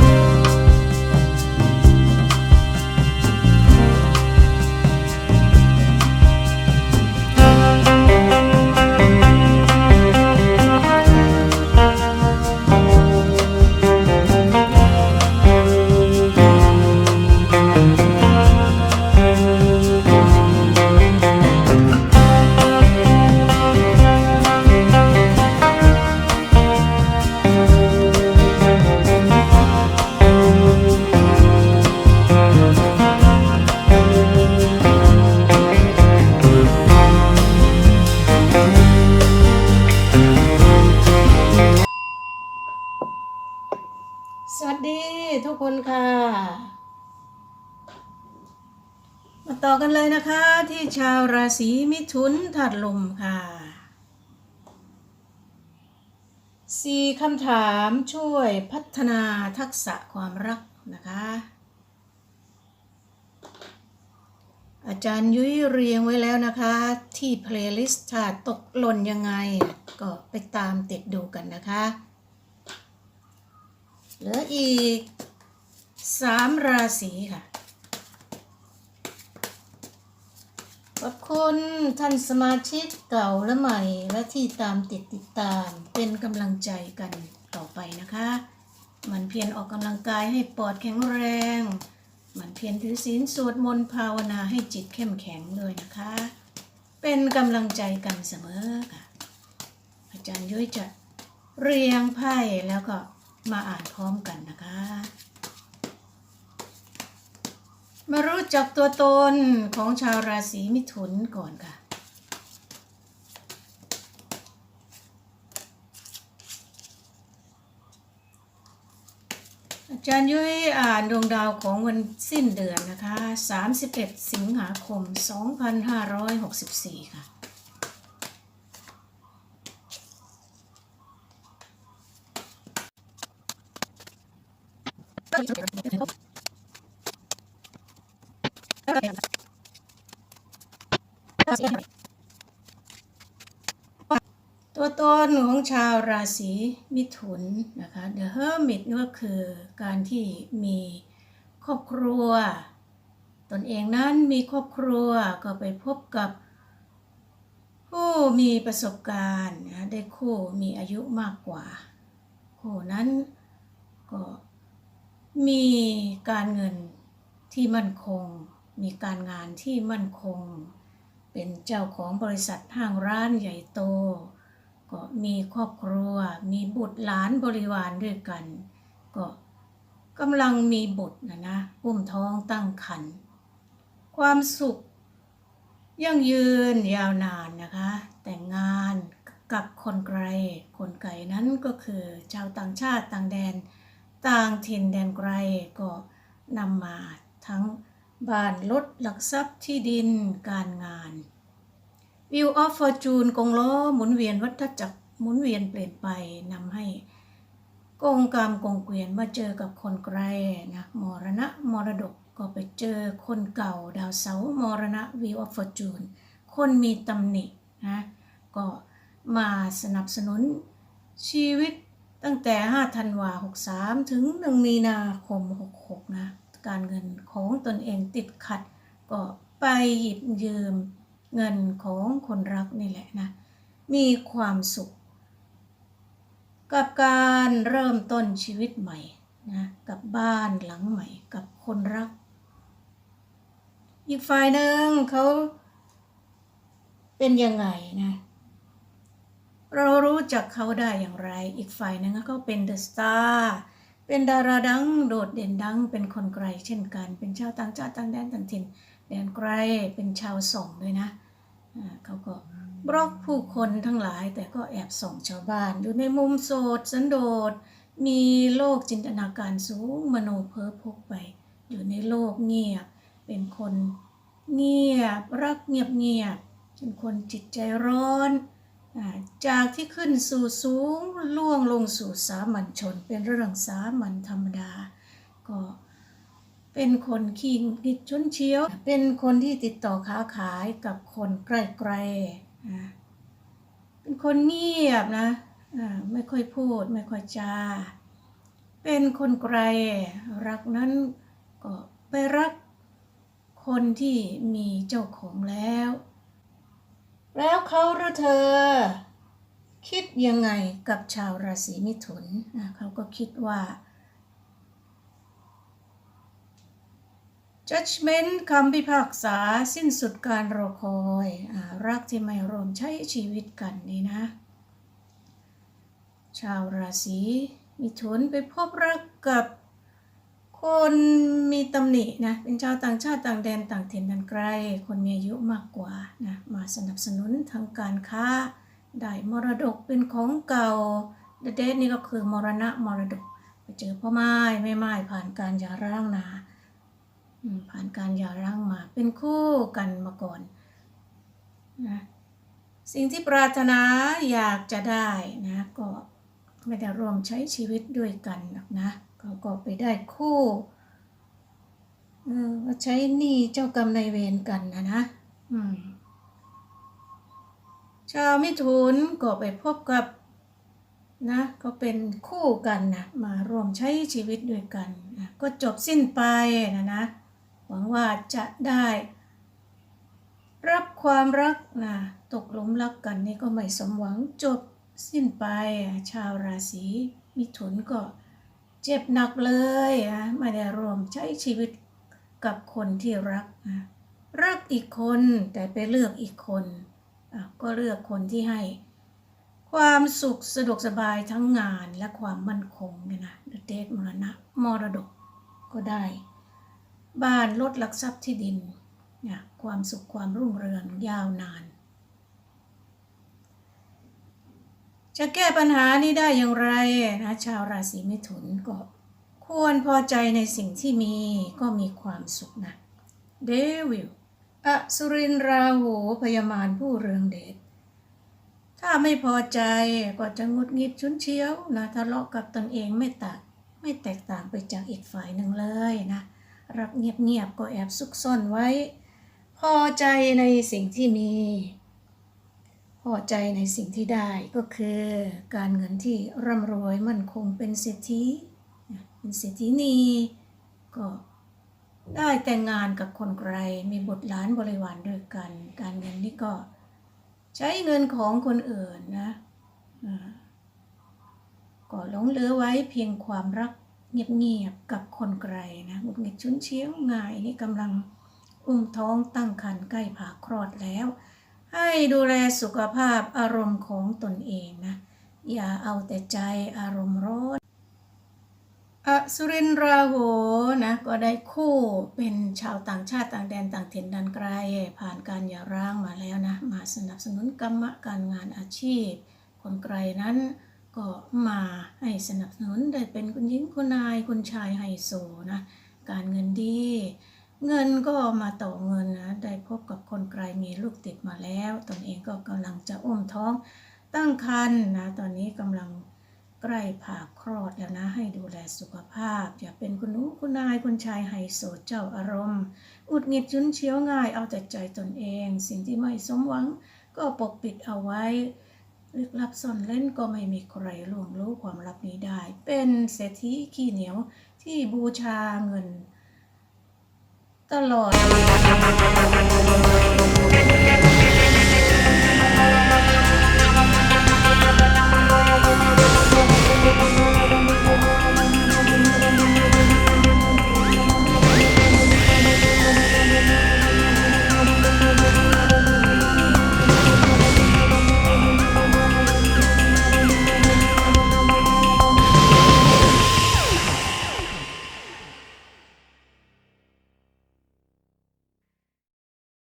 ส ต่อกันเลยนะคะที่ชาวราศีมิถุนถัดลมค่ะสี่คำถามช่วยพัฒนาทักษะความรักนะคะ อาจารย์ยุ้ยเรียงไว้แล้วนะคะ ที่เพลย์ลิสต์ถ้าตกหล่นยังไง ก็ไปตามติดดูกันนะคะ เหลืออีกสามราศีค่ะ ขอบคุณท่านสมาชิกเก่าและใหม่และที่ตามติดติดตามเป็นกำลังใจกันต่อไปนะคะมันเพียรออกกำลังกายให้ปอดแข็งแรงมันเพียรถือศีลสวดมนต์ภาวนาให้จิตเข้มแข็งด้วยนะคะ เป็นกำลังใจกันเสมอค่ะ อาจารย์ยุ้ยจะเรียงไพ่แล้วก็มาอ่านพร้อมกันนะคะ มารู้จักตัวตนของชาวราศีมิถุนก่อนค่ะ อาจารย์ยุ้ยอ่านดวงดาวของวันสิ้นเดือนนะคะ 31 สิงหาคม 2564 ค่ะ ตัวตนของชาวราศีมิถุนนะคะ The Hermit ก็คือการที่มีครอบครัว ตนเองนั้นมีครอบครัวก็ไปพบกับผู้มีประสบการณ์นะได้คู่มีอายุมากกว่า คู่นั้นก็มีการเงินที่มั่นคง มีการงานที่มั่นคง เป็นเจ้าของบริษัทห้างร้านใหญ่โต ก็มีครอบครัว มีบุตรหลานบริวารด้วยกัน ก็กำลังมีบุตรนะนะอุ้มท้องตั้งครรภ์ความสุขยั่งยืนยาวนานนะคะ แต่งงานกับคนไกล คนไกลนั้นก็คือชาวต่างชาติต่างแดน ต่างถิ่นแดนไกลก็นำมาทั้ง บ้านรถหลักทรัพย์ที่ดินการงาน View of Fortune กงล้อหมุนเวียนวัฏจักรหมุนเวียนเปลี่ยนไปนำให้กงกรรมกงเกวียนมาเจอกับคนไกลนะมรณะมรดกก็ไปเจอคนเก่าดาวเสามรณะ View of Fortune คนมีตำหนินะก็มาสนับสนุนชีวิตตั้งแต่ 5 ธันวา 63 ถึง 1 มีนาคม 66 นะ การเงินของตนเองติดขัด ก็ไปหยิบยืมเงินของคนรักนี่แหละนะ มีความสุข กับการเริ่มต้นชีวิตใหม่นะกับบ้านหลังใหม่กับคนรัก อีกฝ่ายหนึ่งเขาเป็นยังไงนะเรารู้จักเขาได้อย่างไร อีกฝ่ายหนึ่งเขาเป็นเดอะสตาร์ เป็นดาราดังโดดเด่นดังเป็นคนไกลเช่นกัน เป็นชาวต่างชาติต่างแดนต่างถิ่นแดนไกลเป็นชาวส่งด้วยนะเขาก็บล็อกผู้คนทั้งหลายแต่ก็แอบส่งชาวบ้าน อยู่ในมุมโสดสันโดษมีโลกจินตนาการสูงมโนเพ้อพกไป อยู่ในโลกเงียบ เป็นคนเงียบ รักเงียบเงียบเป็นคนจิตใจร้อน จากที่ขึ้นสู่สูงล่วงลงสู่สามัญชน เป็นเรื่องสามัญธรรมดา ก็เป็นคนขี้งิดชุนเชียว เป็นคนที่ติดต่อค้าขายกับคนใกล้ๆเป็นคนเงียบนะไม่ค่อยพูดไม่ค่อยจา เป็นคนไกลรักนั้นก็ไปรักคนที่มีเจ้าของแล้ว แล้วเขาหรือเธอ คิดยังไงกับชาวราศีมิถุนเขาก็คิดว่า judgment คำพิพากษาสิ้นสุดการรอคอยอรักที่ไม่รวมใช้ชีวิตกันนี่นะ ชาวราศีมิถุนไปพบรักกับ คนมีตำหนินะเป็นชาวต่างชาติต่างแดนต่างถิ่นต่างไกล คนมีอายุมากกว่านะมาสนับสนุนทางการค้า ได้มรดกเป็นของเก่าเดทนี่ก็คือมรณะมรดกไปเจอพ่อไม้แม่ไม้ผ่านการหย่าร้างนาผ่านการหย่าร้างมาเป็นคู่กันมาก่อนนะสิ่งที่ปรารถนาอยากจะได้นะก็ไม่ได้ร่วมใช้ชีวิตด้วยกันหรอกนะ เขาก็ไปได้คู่เออว่าใช้หนี้เจ้ากรรมนายเวรกันนะนะชาวมิถุนก็ไปพบกับนะก็เป็นคู่กันนะมาร่วมใช้ชีวิตด้วยกันนะก็จบสิ้นไปนะนะหวังว่าจะได้ รับความรักนะตกหลุมรักกันนี่ก็ไม่สมหวังจบสิ้นไปชาวราศีมิถุนก็ เจ็บหนักเลยนะไม่ได้รวมใช้ชีวิตกับคนที่รักนะรักอีกคนแต่ไปเลือกอีกคนก็เลือกคนที่ให้ ความสุขสะดวกสบายทั้งงานและความมั่นคงเนี่ยนะเดทมรณะมรดกก็ได้ บ้านลดหลักทรัพย์ที่ดินเนี่ยความสุขความรุ่งเรืองยาวนาน จะแก้ปัญหานี้ได้อย่างไรนะชาวราศีมิถุนก็ควรพอใจในสิ่งที่มีก็มีความสุขนะเดวิลอสุรินทราหูพยามารผู้เรืองเดชถ้าไม่พอใจก็จะงุดงิดชุนเชียวนะทะเลาะกับตนเองไม่ตัดไม่แตกต่างไปจากอีกฝ่ายหนึ่งเลยนะรักเงียบๆก็แอบซุกซ่อนไว้ พอใจในสิ่งที่มี พอใจในสิ่งที่ได้ก็คือการเงินที่ร่ำรวยมั่นคงเป็นเศรษฐีเป็นเศรษฐีนีก็ได้แต่งงานกับคนไกลมีบุตรหลานบริวารด้วยกัน การเงินนี่ก็ใช้เงินของคนอื่นนะก็หลงเหลือไว้เพียงความรักเงียบๆกับคนไกลนะหงุดหงิดชุนเชียวง่ายนี่กำลังอุ้มท้องตั้งครรภ์ใกล้ผ่าคลอดแล้ว ให้ดูแลสุขภาพอารมณ์ของตนเองนะ อย่าเอาแต่ใจอารมณ์ร้อนอสุรินทร์ราหูนะก็ได้คู่เป็นชาวต่างชาติต่างแดนต่างถิ่นดันไกล ผ่านการหย่าร้างมาแล้วนะ มาสนับสนุนกรรมการงานอาชีพ คนไกลนั้นก็มาให้สนับสนุนได้เป็นคุณหญิงคุณนายคุณชายไฮโซนะ การเงินดี เงินก็มาต่อเงินนะ ได้พบกับคนไกลมีลูกติดมาแล้ว ตนเองก็กำลังจะอุ้มท้องตั้งครรภ์นะ ตอนนี้กำลังใกล้ผ่าคลอดแล้วนะ ให้ดูแลสุขภาพ อย่าเป็นคุณนูคุณนายคุณชายไฮโซเจ้าอารมณ์หงุดหงิดชุนเชียวง่ายเอาแต่ใจตนเอง สิ่งที่ไม่สมหวังก็ปกปิดเอาไว้ลึกลับซ่อนเล่นก็ไม่มีใครล่วงรู้ความลับนี้ได้ เป็นเศรษฐีขี้เหนียวที่บูชาเงิน ตลอด